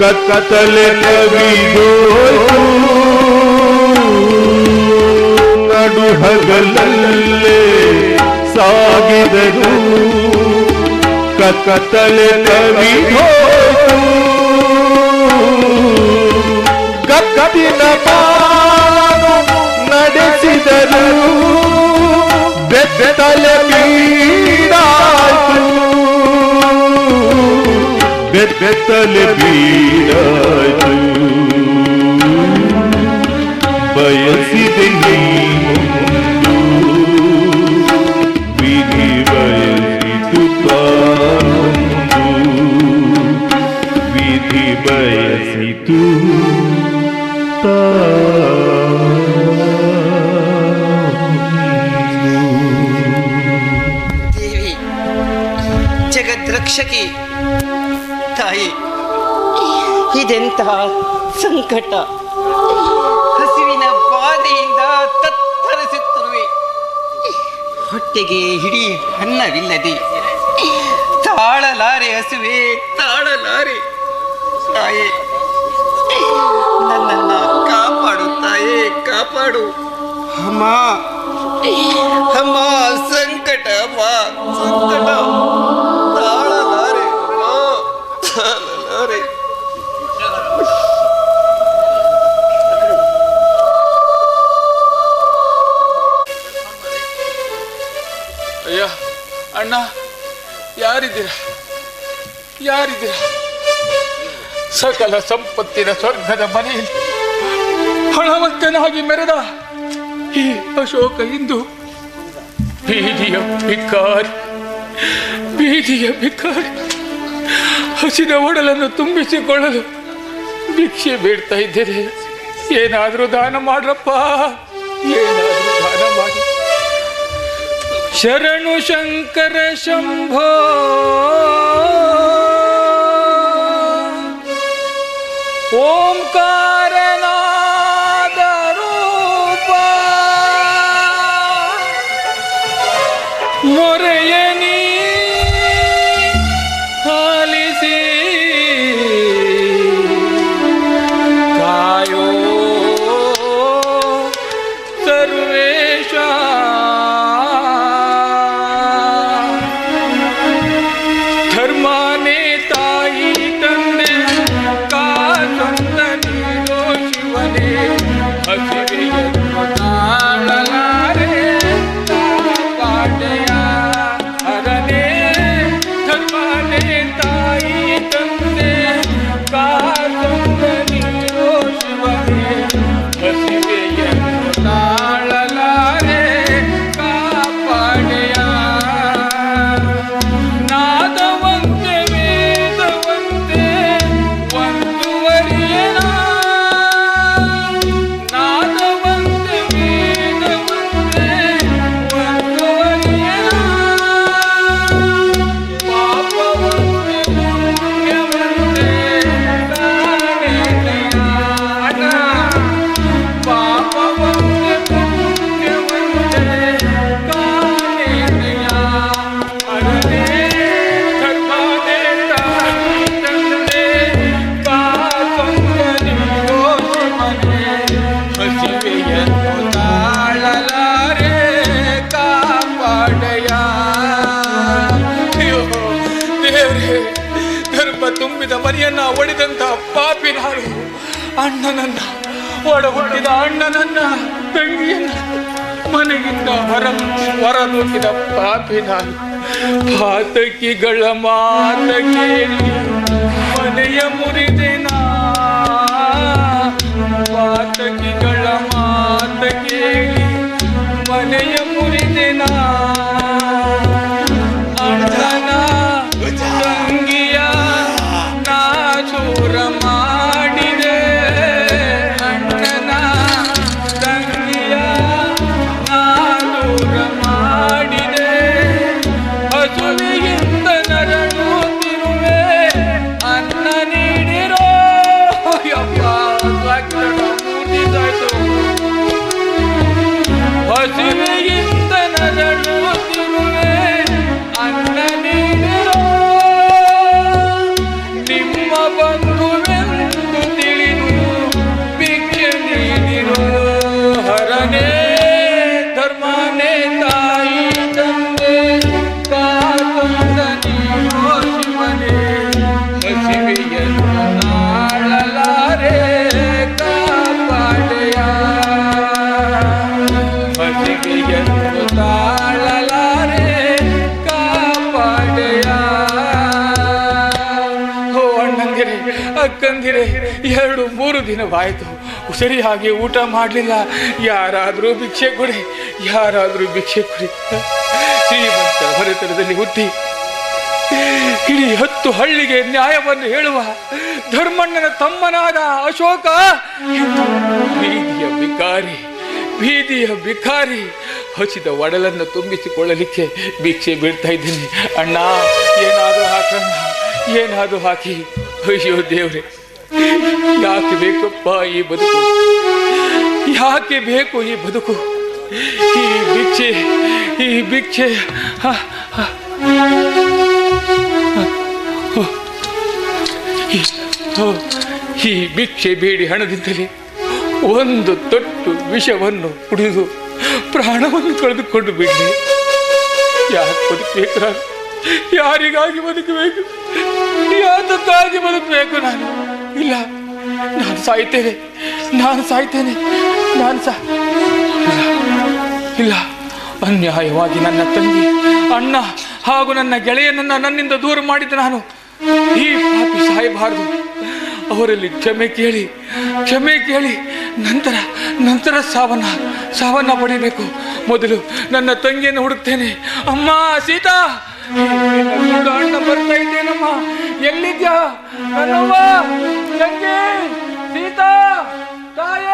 ಕತ್ತಲೆ ಕವಿದೋಯ್ತು ನಡು ಹಗಲಲ್ಲೇ ಸಾಗಿದರು ಕವಿದೋಯ್ತು ಕತ್ತಿನ ಬಾನು ನಡೆಸಿದರು ಬೆತ್ತಲೆ ಬೀಡಾಯ್ತು జగత్తల బీరాజు బయసిది విని బయసిదు విధి బయసిదు తా జగద్రక్షకి ತಾಯಿ. ಇದೆಂತಹ ಸಂಕಟ? ಹಸಿವಿನ ಬಾಧೆಯಿಂದ ತತ್ತರಿಸುತ್ತಿರುವೆ. ಹೊಟ್ಟೆಗೆ ಹಿಡಿ ಅನ್ನವಿಲ್ಲದೆ ತಾಳಲಾರೆ ಹಸುವೆ, ತಾಳಲಾರೆ. ತಾಯಿ, ನನ್ನನ್ನ ಕಾಪಾಡು ತಾಯಿ, ಕಾಪಾಡು. ಅಮ್ಮ ಅಮ್ಮ ಸಂಕಟ ಅಮ್ಮ ಸಂಕಟ. ತಾಳಲಾರೆ ಅಯ್ಯ, ಅಣ್ಣ, ಯಾರಿದ್ದೀರ? ಯಾರಿದ್ದೀರ? ಸಕಲ ಸಂಪತ್ತಿನ ಸ್ವರ್ಗದ ಮನೆಯಲ್ಲಿ ಹಣವಂತನಾಗಿ ಮೆರೆದ ಈ ಅಶೋಕ ಇಂದು ಬೀದಿಯ ಭಿಕಾರಿ ಬೀದಿಯ ಭಿಕಾರಿ. ಹಸಿದ ಒಡಲನ್ನು ತುಂಬಿಸಿಕೊಳ್ಳಲು ಭಿಕ್ಷೆ ಬೇಡ್ತಾ ಇದ್ದೇನೆ. ಏನಾದರೂ ದಾನ ಮಾಡ್ರಪ್ಪ. ಏನಾದರೂ ದಾನ ಮಾಡಿ. ಶರಣು ಶಂಕರ ಶಂಭೋ. ಓಂಕಾರನಾದ ರೂಪ ದೇವ್ರೇ, ಗರ್ಭ ತುಂಬಿದ ಮರಿಯನ್ನ ಒಡೆದಂತ ಪಾಪಿ ನಾನು ಅಣ್ಣನನ್ನ ಒಡ ಹುಟ್ಟಿದ ಅಣ್ಣನನ್ನ, ತಂಗಿಯನ್ನ ಮನೆಯಿಂದ ಹೊರ ಹೊರನೂಕಿದ ಪಾಪಿ ನಾನು ಪಾತಕಿಗಳ ಕೇಳಿ ಮನೆಯ ಮುರಿದೆನಾ? ಪಾತಕಿಗಳ ಕೇಳಿ ಮನೆಯ ಮುರಿದೆನಾ? Assim ಅಕ್ಕಂದಿರೆ, ಎರಡು ಮೂರು ದಿನವಾಯಿತು. ಸರಿಯಾಗಿ ಊಟ ಮಾಡಲಿಲ್ಲ. ಯಾರಾದರೂ ಭಿಕ್ಷೆ ಕೊಡಿ, ಯಾರಾದರೂ ಭಿಕ್ಷೆ ಕೊಡಿ. ಶ್ರೀಮಂತ ಭರತನದಲ್ಲಿ ಹುಟ್ಟಿ ಇಡೀ ಹತ್ತು ಹಳ್ಳಿಗೆ ನ್ಯಾಯವನ್ನು ಹೇಳುವ ಧರ್ಮಣ್ಣನ ತಮ್ಮನಾದ ಅಶೋಕ ಬೀದಿಯ ಬಿಕಾರಿ ಬೀದಿಯ ಬಿಕಾರಿ ಹಸಿದ ಒಡಲನ್ನು ತುಂಬಿಸಿಕೊಳ್ಳಲಿಕ್ಕೆ ಭಿಕ್ಷೆ ಬೀಳ್ತಾ ಇದ್ದೀನಿ. ಅಣ್ಣ, ಏನಾದರೂ ಹಾಕಣ್ಣ, ಏನಾದರೂ ಹಾಕಿ. ಅಯ್ಯೋ ದೇವ್ರೆ, ಯಾಕೆ ಬೇಕಪ್ಪ ಈ ಬದುಕು? ಯಾಕೆ ಬೇಕು ಈ ಬದುಕು? ಈ ಭಿಕ್ಷೆ ಈ ಭಿಕ್ಷೆ. ಈ ಭಿಕ್ಷೆ ಬೇಡಿ ಹಣದಿಂದಲೇ ಒಂದು ತೊಟ್ಟು ವಿಷವನ್ನು ಕುಡಿದು ಪ್ರಾಣವನ್ನು ಕಳೆದುಕೊಂಡು ಬಿಡಿ. ಯಾಕೆ ಬದುಕಬೇಕು ಯಾರಿಗಾಗಿ ಬದುಕಬೇಕು? ಯಾತಕ್ಕಾಗಿ ಬದುಕಬೇಕು ನಾನು? ಇಲ್ಲ ನಾನು ಸಾಯ್ತೇನೆ. ನಾನು ಸಾಯ್ತೇನೆ. ನಾನು ಸಾ ಇಲ್ಲ, ಅನ್ಯಾಯವಾಗಿ ನನ್ನ ತಂಗಿ ಅಣ್ಣ ಹಾಗೂ ನನ್ನ ಗೆಳೆಯನನ್ನ ನನ್ನಿಂದ ದೂರ ಮಾಡಿದ ನಾನು. ಈ ಪಾಪಿ ಸಾಯಬಾರದು. ಅವರಲ್ಲಿ ಕ್ಷಮೆ ಕೇಳಿ ಕ್ಷಮೆ ಕೇಳಿ ನಂತರ ನಂತರ ಸಾವನ್ನ ಸಾವನ್ನ ಪಡಿಬೇಕು. ಮೊದಲು ನನ್ನ ತಂಗಿಯನ್ನು ಹುಡುಕ್ತೇನೆ. ಅಮ್ಮ ಸೀತಾ! ನೋಡು ಅಣ್ಣ ಬರ್ತಾ ಇದ್ದೇನಮ್ಮ? ಎಲ್ಲಿದ್ಯಾ? ನನ್ನವ್ವ ತಂಗಿ ಸೀತಾ ತಾಯೇ.